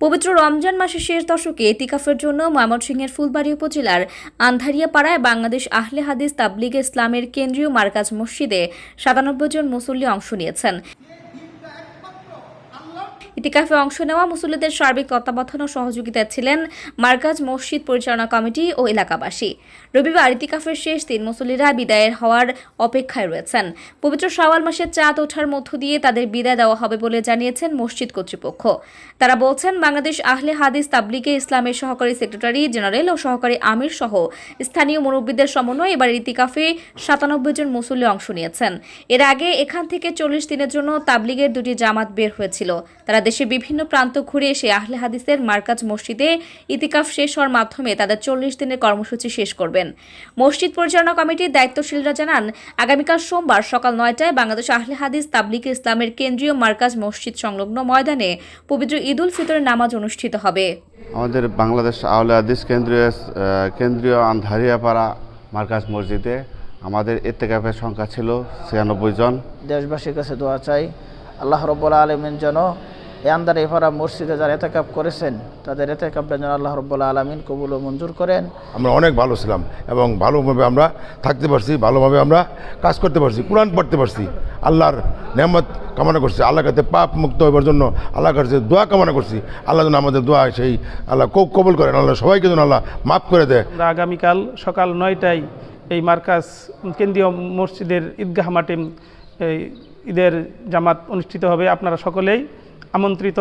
পবিত্র রমজান মাসের শেষ দশকে এতিকাফের জন্য ময়মনসিংহের ফুলবাড়ি উপজেলার আন্ধারিয়াপাড়ায় বাংলাদেশ আহলে হাদিস তাবলিগ ইসলামের কেন্দ্রীয় মার্কাজ মসজিদে সাতানব্বই জন মুসল্লি অংশ নিয়েছেন। ইতিকাফে অংশ নেওয়া মুসল্লিদের সার্বিক তত্ত্বাবধান ও সহযোগিতায় ছিলেন মার্কাজ মসজিদ পরিচালনা কমিটি ও এলাকাবাসী। রবিবার ইতিকাফের শেষ দিন মুসল্লিরা বিদায়ের হওয়ার অপেক্ষায় রয়েছেন। পবিত্র শাওয়াল মাসের চাঁদ ওঠার মধ্য দিয়ে তাদের বিদায় দেওয়া হবে বলে জানিয়েছেন মসজিদ কর্তৃপক্ষ। তারা বলছেন, বাংলাদেশ আহলে হাদিস তাবলিগে ইসলামের সহকারী সেক্রেটারি জেনারেল ও সহকারী আমির সহ স্থানীয় মুরব্বীদের সমন্বয়ে এবার ইতিকাফে সাতানব্বই জন মুসল্লি অংশ নিয়েছেন। এর আগে এখান থেকে চল্লিশ দিনের জন্য তাবলিগের দুটি জামাত বের হয়েছিল। তারা দেশের বিভিন্ন প্রান্ত ঘুরে এসে আহলে হাদিসের মার্কাজ মসজিদে ইতিকাফ শেষ হওয়ার মাধ্যমে তাদের চল্লিশ দিনের কর্মসূচি শেষ করবেন। মসজিদ পরিচালনা কমিটির দায়িত্বশীলরা জানান আগামীকাল সোমবার সকাল নয়টায় বাংলাদেশ আহলে হাদিস তাবলিগ ইসলামের কেন্দ্রীয় মার্কাজ মসজিদ সংলগ্ন ময়দানে পবিত্র ঈদ উল ফিতরের নামাজ অনুষ্ঠিত হবে। আমাদের বাংলাদেশ আউলে হাদিস কেন্দ্রীয় কেন্দ্রীয় আন্ধারিয়াপাড়া মার্কাজ মসজিদে আমাদের এতেকাফের সংখ্যা ছিল ছিয়ানব্বই জন। দেশবাসীর কাছে দোয়া চাই আল্লাহ রব্বুল্লা আলমিন যেন এ আন্দার এফারা মসজিদে যারা এতেকাপ করেছেন তাদের এতেকাপটা যেন আল্লাহ রব্বুল্লা আলমিন কবুল ও মঞ্জুর করেন। আমরা অনেক ভালো ছিলাম এবং ভালোভাবে আমরা থাকতে পারছি ভালোভাবে আমরা কাজ করতে পারছি কোরআন পড়তে পারছি আল্লাহর নেমত কামনা করছি আল্লাহর কাছে পাপ মুক্ত হবার জন্য আল্লাহ কাছে দোয়া কামনা করছি আল্লাহ যেন আমাদের দোয়া সেই আল্লাহ কব কবুল করেন আল্লাহ সবাইকে যেন আল্লাহ মাফ করে দেয়। আমরা আগামীকাল সকাল নয়টায় এই মার্কাজ কেন্দ্রীয় মসজিদের ঈদগাহ মাঠে এই ঈদের জামাত অনুষ্ঠিত হবে। আপনারা সকলেই আমন্ত্রিত।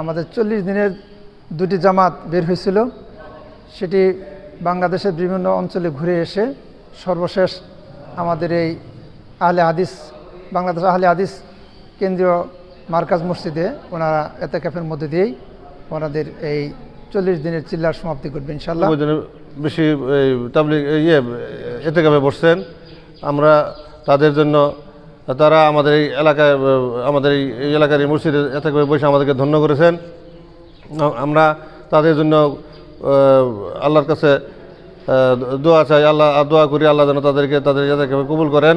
আমাদের চল্লিশ দিনের দুটি জামাত বের হয়েছিল। সেটি বাংলাদেশের বিভিন্ন অঞ্চলে ঘুরে এসে সর্বশেষ আমাদের এই আহলে হাদিস বাংলাদেশ আহলে হাদিস কেন্দ্রীয় মার্কাজ মসজিদে ওনারা এতে ক্যাফের মধ্যে দিয়েই ওনাদের এই চল্লিশ দিনের চিল্লার সমাপ্তি করবে ইনশাল্লাহ বেশি তাবলিগ ইয়ে এতে কাপে বসছেন। আমরা তাদের জন্য তারা আমাদের এই এলাকায়, আমাদের এই এলাকার এই মসজিদে এত করে বসে আমাদেরকে ধন্য করেছেন। আমরা তাদের জন্য আল্লাহর কাছে দোয়া চাই, আল্লাহ দোয়া করি, আল্লাহ যেন তাদেরকে, তাদের এতে কবুল করেন।